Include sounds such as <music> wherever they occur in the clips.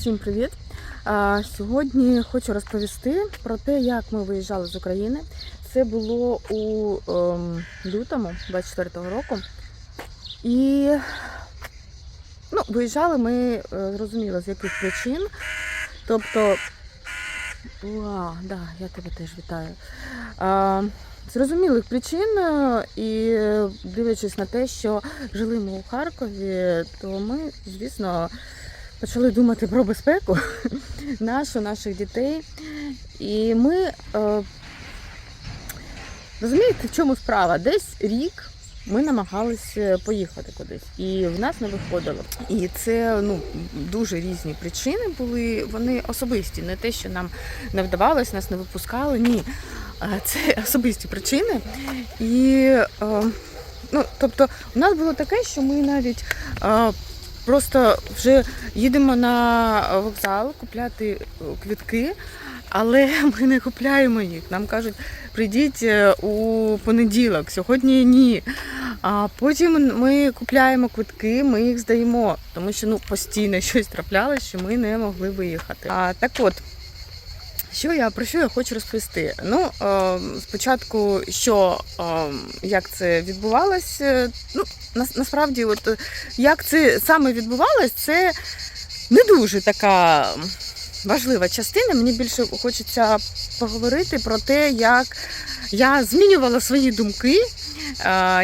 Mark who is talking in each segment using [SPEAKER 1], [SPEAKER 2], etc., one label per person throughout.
[SPEAKER 1] Всім привіт! Сьогодні хочу розповісти про те, як ми виїжджали з України. Це було у ем, лютому 24-го року. І ну, виїжджали ми е, зрозуміло з яких причин. Тобто, Уа, да, я тебе теж вітаю. Зрозумілих причин, е, і дивлячись на те, що жили ми у Харкові, то ми, звісно, почали думати про безпеку <laughs> нашу, наших дітей. І ми е, розумієте, в чому справа? Десь рік ми намагалися поїхати кудись, і в нас не виходило. І це ну дуже різні причини були. Вони особисті, не те, що нам не вдавалось, нас не випускали. Ні. Це <laughs> особисті причини. І е, ну, тобто, у нас було таке, що ми навіть. Просто вже їдемо на вокзал купляти е, квітки, але <laughs> ми не купляємо їх. Нам кажуть, прийдіть е, у понеділок, сьогодні ні. А потім ми купляємо квитки, ми їх здаємо, тому що ну постійно щось траплялося, що ми не могли виїхати. А так от. Що я про що я хочу розповісти? Ну е, спочатку, що е, як це відбувалось, е, ну насправді, от як це саме відбувалось, це не дуже така важлива частина. Мені більше хочеться поговорити про те, як я змінювала свої думки,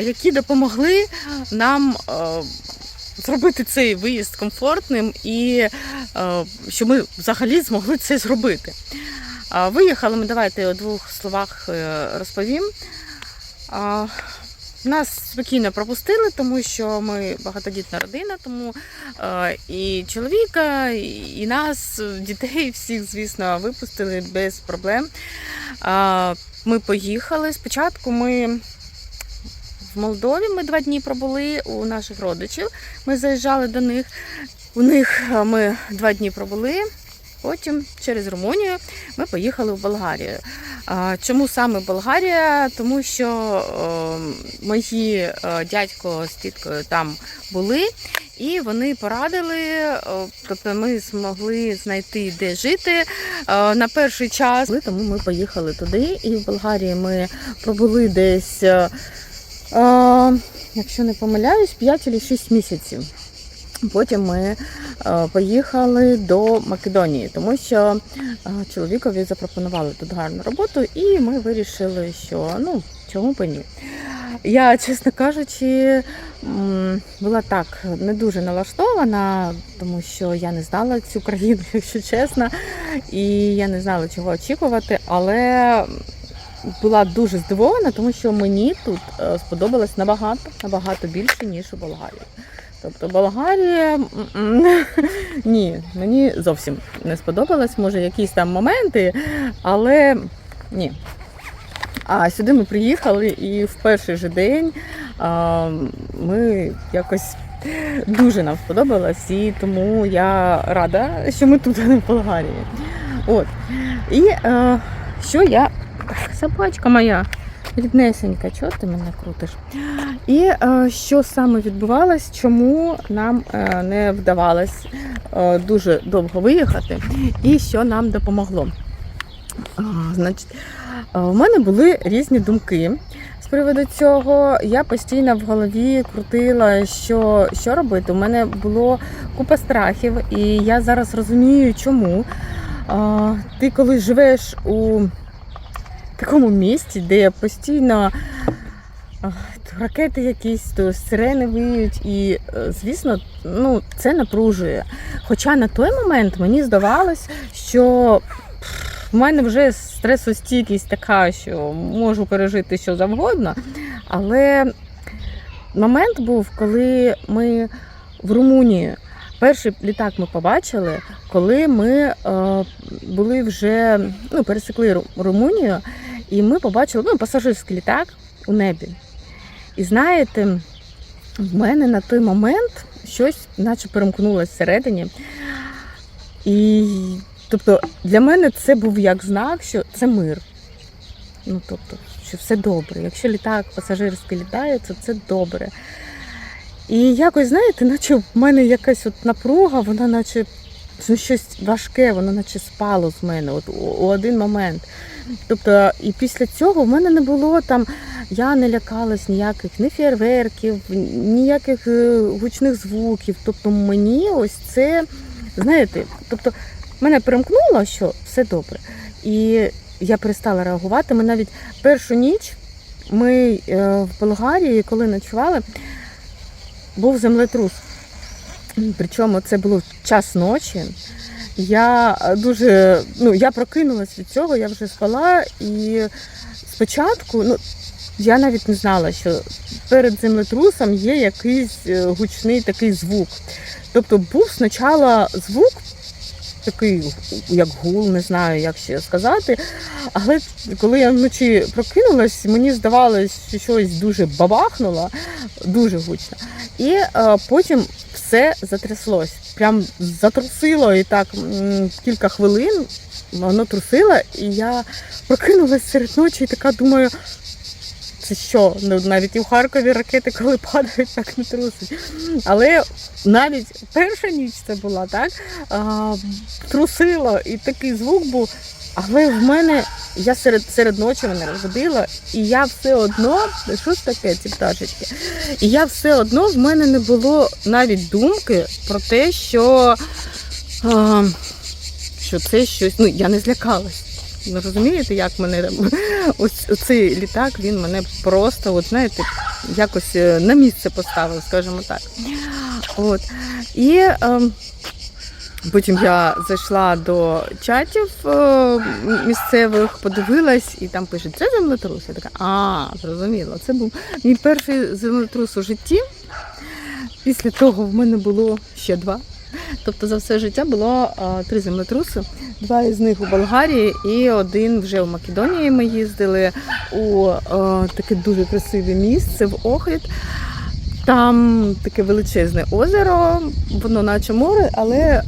[SPEAKER 1] які допомогли нам. Зробити цей виїзд комфортним і е, що ми взагалі змогли це зробити. Виїхали ми, давайте у двох словах е, розповім. Нас спокійно пропустили, тому що ми багатодітна родина, тому е, і чоловіка, і, нас, дітей, всіх, звісно, випустили без проблем. Ми поїхали. Спочатку ми в Молдові ми два дні пробули у наших родичів. Ми заїжджали до них. У них е, ми два дні пробули. Потім через Румунію ми поїхали в Болгарію. Чому саме Болгарія? Тому що мої дядько з тіткою там були, і вони порадили, тобто ми змогли знайти, де жити на перший час. Тому ми поїхали туди, і в Болгарії ми пробули десь, якщо не помиляюсь, 5 чи 6 місяців. Потім ми е, поїхали до Македонії, тому що е, чоловікові запропонували тут гарну роботу, і ми вирішили, що ну чому б ні. Я, чесно кажучи, була так не дуже налаштована, тому що я не знала цю країну, <laughs> якщо чесно, і я не знала, чого очікувати, але була дуже здивована, тому що мені тут е, сподобалось набагато, набагато більше, ніж у Болгарії. Тобто Болгарія <laughs> ні, мені зовсім не сподобалось, може якісь там моменти, але ні. А сюди ми приїхали і в перший же день а, ми якось дуже нам сподобалось, і тому я рада, що ми тут а не в Болгарії. От. І а, що я. Собачка моя ріднесенька, чого ти мене крутиш? І е, що саме відбувалось, чому нам е, не вдавалось е, дуже довго виїхати, і що нам допомогло? Значить, у мене були різні думки. З приводу цього я постійно в голові крутила, що що робити. У мене було купа страхів, і я зараз розумію, чому. Ти коли живеш у такому місці, де постійно то ракети якісь, то сирени виють, і, е, звісно, ну, це напружує. Хоча на той момент мені здавалось, що в мене вже стресостійкість така, що можу пережити що завгодно. Але момент був, коли ми в Румунії. Перший літак ми побачили, коли ми е, були вже ну, пересекли Румунію, і ми побачили ну, пасажирський літак у небі. І знаєте, в мене на той момент щось наче перемкнулося всередині. І тобто для мене це був як знак, що це мир. Ну, тобто, що все добре. Якщо літак пасажирський літає, то це добре. І якось, знаєте, наче в мене якась от напруга, вона наче ну, щось важке, воно наче спало з мене от, у, один момент. Тобто, і після цього в мене не було там, я не лякалась ніяких ні фейерверків, ніяких е, гучних звуків. Тобто мені ось це, знаєте, тобто мене перемкнуло, що все добре. І я перестала реагувати. Ми навіть першу ніч ми е, в Болгарії, коли ночували, був землетрус. Причому це було час ночі. Я дуже ну, я прокинулась від цього, я вже спала, і спочатку, ну я навіть не знала, що перед землетрусом є якийсь е, гучний такий звук. Тобто був спочатку звук, такий, як гул, не знаю, як ще сказати. Але коли я вночі прокинулась, мені здавалось, що щось дуже бабахнуло, дуже гучно. І е, потім все затряслось. Прям затрусило і так кілька хвилин воно трусило, і я прокинулась серед ночі і така думаю. Це що? Ну, навіть і в Харкові ракети, коли падають, так не трусить. Але навіть перша ніч це була, так? А, трусило, і такий звук був. Але в мене я серед серед ночі мене розбудила, і я все одно, що ж таке, ці пташечки? І я все одно в мене не було навіть думки про те, що, а, що це щось. Ну, я не злякалась. Ну, розумієте, як мене <laughs> ось цей літак, він мене просто, от знаєте, якось е, на місце поставив, скажімо так. От. І ем, потім я зайшла до чатів е, місцевих, подивилась, і там пишуть, це землетрус. Я така, а, зрозуміло, це був мій перший землетрус у житті. Після того в мене було ще два. Тобто за все життя було три землетруси. Два із них у Болгарії і один вже в Македонії. Ми їздили у таке дуже красиве місце в Охрід. Там таке величезне озеро, воно наче море, але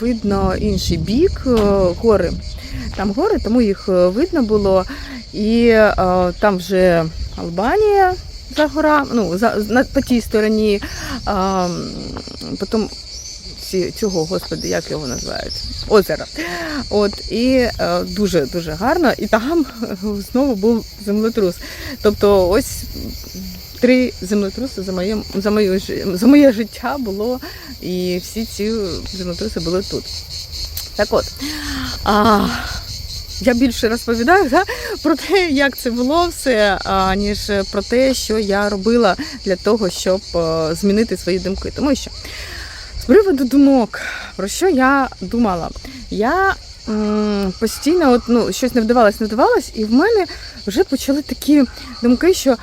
[SPEAKER 1] видно інший бік, а, гори. Там гори, тому їх е, видно було. І а, там вже Албанія за гора, ну, за, на, по тій стороні. А, потім цього, господи, як його називають? Озеро. От, і е, дуже дуже гарно. І там <laughs> знову був землетрус. Тобто, ось три землетруси за моє, за моє, за моє життя було, і всі ці землетруси були тут. Так от. А, я більше розповідаю да, про те, як це було все, ніж про те, що я робила для того, щоб е, змінити свої думки. Тому що приводу думок, про що я думала? Я постійно от, ну, щось не вдавалось, не вдавалось, і в мене вже почали такі думки, що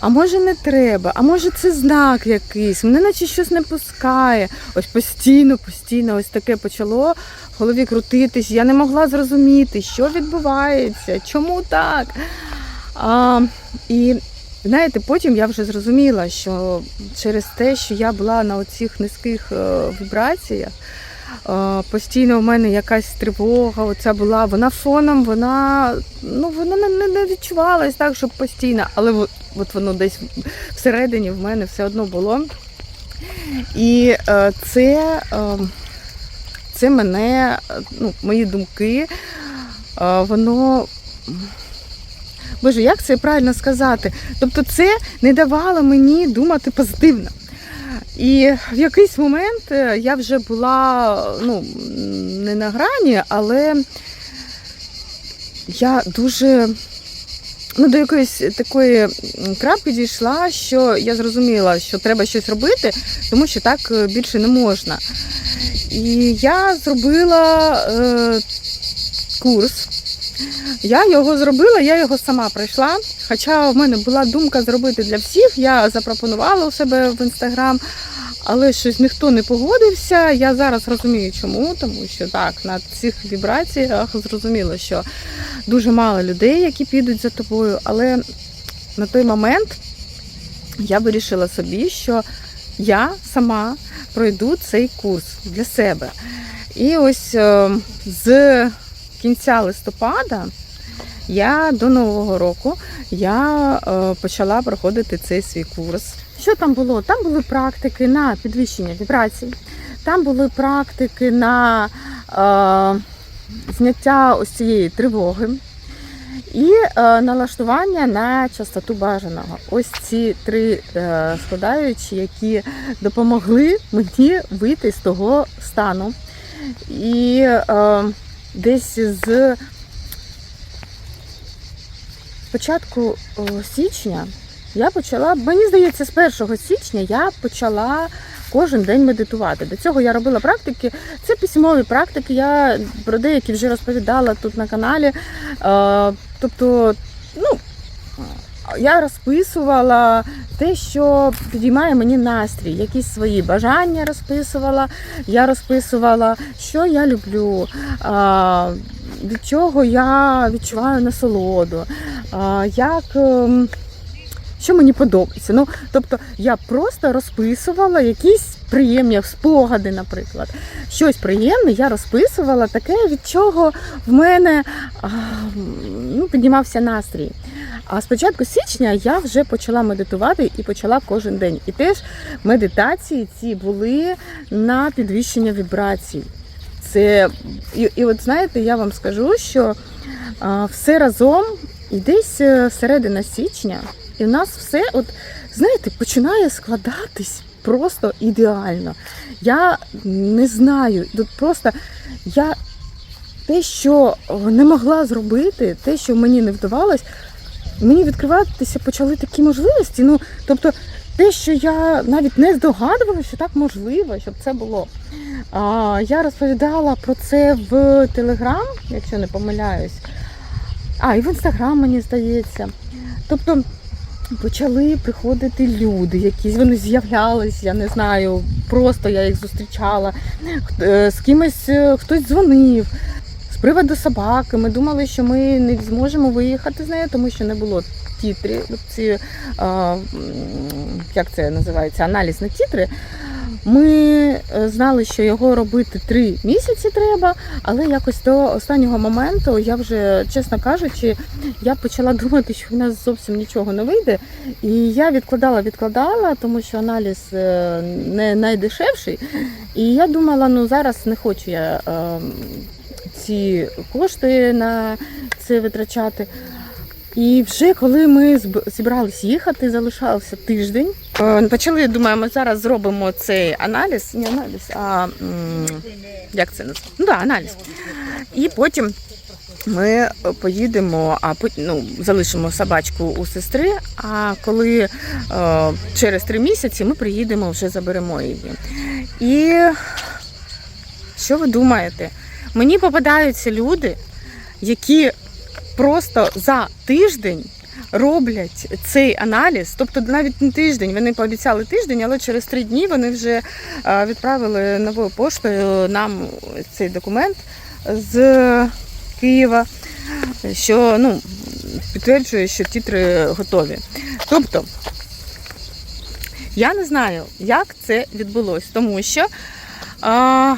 [SPEAKER 1] а може не треба, а може це знак якийсь, мене наче щось не пускає. Ось постійно, постійно ось таке почало в голові крутитись. Я не могла зрозуміти, що відбувається, чому так. А, і знаєте, потім я вже зрозуміла, що через те, що я була на оцих низьких е, вібраціях, е, постійно в мене якась тривога, оця була, вона фоном, вона ну вона не, не, відчувалась так, щоб постійно, але от, от воно десь всередині в мене все одно було. І е, це, це мене, ну, мої думки, воно. Боже, як це правильно сказати? Тобто це не давало мені думати позитивно. І в якийсь момент е, я вже була ну, не на грані, але я дуже ну, до якоїсь такої крапки дійшла, що я зрозуміла, що треба щось робити, тому що так е, більше не можна. І я зробила е, курс. Я його зробила, я його сама пройшла. Хоча в мене була думка зробити для всіх, я запропонувала у себе в інстаграм, але щось ніхто не погодився. Я зараз розумію, чому, тому що так, на цих вібраціях зрозуміло, що дуже мало людей, які підуть за тобою. Але на той момент я вирішила собі, що я сама пройду цей курс для себе. І ось е, з кінця листопада я до Нового року я е, почала проходити цей свій курс. Що там було? Там були практики на підвищення вібрацій. Там були практики на е, зняття ось цієї тривоги і е, налаштування на частоту бажаного. Ось ці три е, складаючі, які допомогли мені вийти з того стану. І е, десь з початку січня я почала, мені здається, з 1 січня я почала кожен день медитувати. До цього я робила практики. Це письмові практики. Я про деякі вже розповідала тут на каналі. Е, тобто, ну. Я розписувала те, що підіймає мені настрій, якісь свої бажання розписувала. Я розписувала, що я люблю, від чого я відчуваю насолоду, як. ем, що мені подобається. Ну, тобто я просто розписувала якісь приємні спогади, наприклад. Щось приємне я розписувала, таке, від чого в мене ну, піднімався настрій. А з початку січня я вже почала медитувати і почала кожен день. І теж медитації ці були на підвищення вібрацій. Це і, і от знаєте, я вам скажу, що а, все разом і десь е, середина січня, і в нас все, от знаєте, починає складатись просто ідеально. Я не знаю, тут просто я те, що не могла зробити, те, що мені не вдавалось, мені відкриватися почали такі можливості. Ну, тобто, те, що я навіть не здогадувалася, що так можливо, щоб це було. А, я розповідала про це в Телеграм, якщо не помиляюсь. А, і в інстаграм, мені здається. Тобто почали приходити люди, якісь вони з'являлись, я не знаю, просто я їх зустрічала. Е, З кимось е, хтось дзвонив. З приводу собаки. Ми думали, що ми не зможемо виїхати з нею, тому що не було тітри. Ці, а, як це називається, аналіз на тітри. Ми е, знали, що його робити три місяці треба, але якось до останнього моменту я вже, чесно кажучи, я почала <laughs> думати, що в нас зовсім нічого не вийде. І я відкладала, відкладала, тому що аналіз е, не найдешевший. І я думала, ну зараз не хочу я е, ці кошти на це витрачати. І вже коли ми зібрались їхати, залишався тиждень. е, Почали, думаю, ми зараз зробимо цей аналіз, не аналіз, а як це називається? Ну, да, аналіз. І потім ми поїдемо, а ну, залишимо собачку у сестри. А коли е, через три місяці ми приїдемо, вже заберемо її. І що ви думаєте? Мені попадаються люди, які просто за тиждень роблять цей аналіз, тобто навіть не тиждень, вони пообіцяли тиждень, але через три дні вони вже е, відправили новою поштою нам цей документ з Києва, що ну, підтверджує, що тітри готові. Тобто, я не знаю, як це відбулося, тому що а,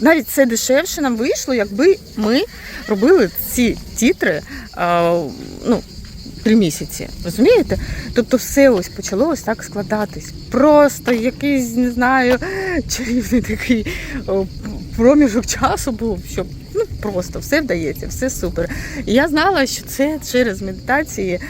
[SPEAKER 1] навіть це дешевше нам вийшло, якби ми робили ці тітри а, ну, три місяці. Розумієте? Тобто все ось почало ось так складатись. Просто якийсь, не знаю, чарівний такий проміжок часу був, щоб ну, просто все вдається, все супер. Я знала, що це через медитації,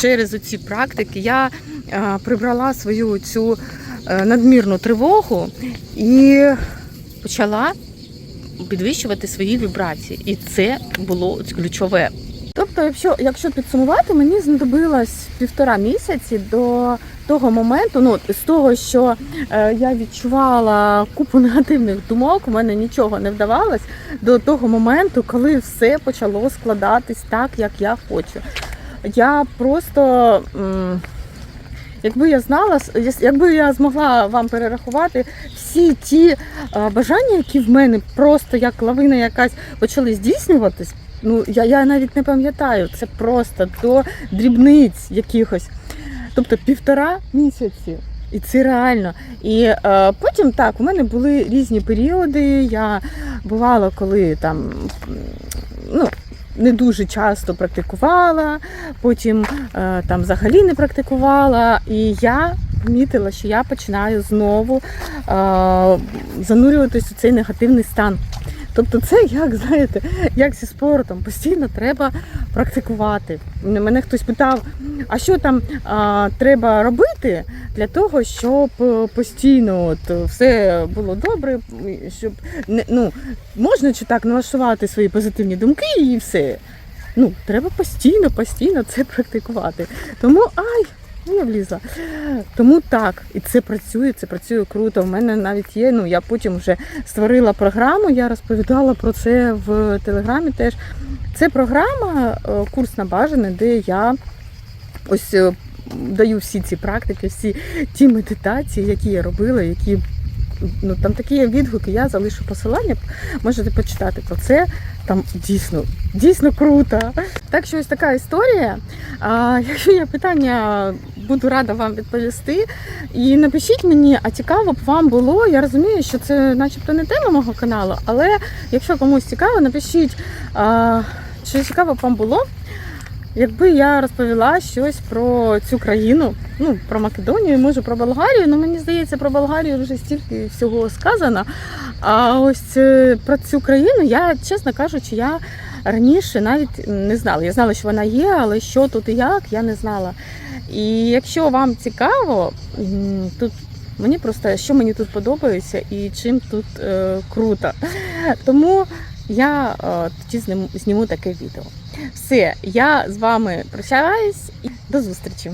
[SPEAKER 1] через оці практики я а, прибрала свою цю е, надмірну тривогу і почала підвищувати свої вібрації. І це було ключове. Тобто, якщо, якщо підсумувати, мені знадобилось півтора місяці до того моменту, ну з того, що е, я відчувала купу <laughs> негативних думок, у мене нічого не вдавалось, до того моменту, коли все почало складатись так, як я хочу. Я просто. м, Якби я знала, якби я змогла вам перерахувати всі ті бажання, які в мене просто як лавина якась почали здійснюватись, ну я, я навіть не пам'ятаю, це просто до дрібниць якихось. Тобто півтора місяці. І це реально. І е, потім так, у мене були різні періоди. Я бувало, коли там не дуже часто практикувала, потім е, там взагалі не практикувала. І я помітила, що я починаю знову а, занурюватись у цей негативний стан. Тобто, це як знаєте, як зі спортом, постійно треба практикувати. Мене хтось питав, а що там а, треба робити для того, щоб е, постійно от, все було добре, щоб не ну можна чи так налаштувати свої позитивні думки і все. Ну, треба постійно, постійно це практикувати. Тому ай, я влізла. Тому так, і це працює, це працює круто. У мене навіть є. Ну я потім вже створила програму, я розповідала про це в телеграмі теж. Це програма, е, курс на бажане, де я ось е, даю всі ці практики, всі ті медитації, які я робила, які ну там такі відгуки, я залишу посилання, можете почитати про це. Там дійсно, дійсно круто. Так що ось така історія. А, якщо є питання, буду рада вам відповісти. І напишіть мені, а цікаво б вам було. Я розумію, що це начебто не тема мого каналу, але якщо комусь цікаво, напишіть, а, чи цікаво б вам було. Якби я розповіла щось про цю країну, ну про Македонію, може про Болгарію, ну мені здається, про Болгарію вже стільки всього сказано. А ось е, про цю країну я, чесно кажучи, я раніше навіть не знала. Я знала, що вона є, але що тут і як, я не знала. І якщо вам цікаво, тут мені просто що мені тут подобається і чим тут е, круто. Тому я е, тоді зніму, зніму таке відео. Все, я з вами прощаюсь і до зустрічі.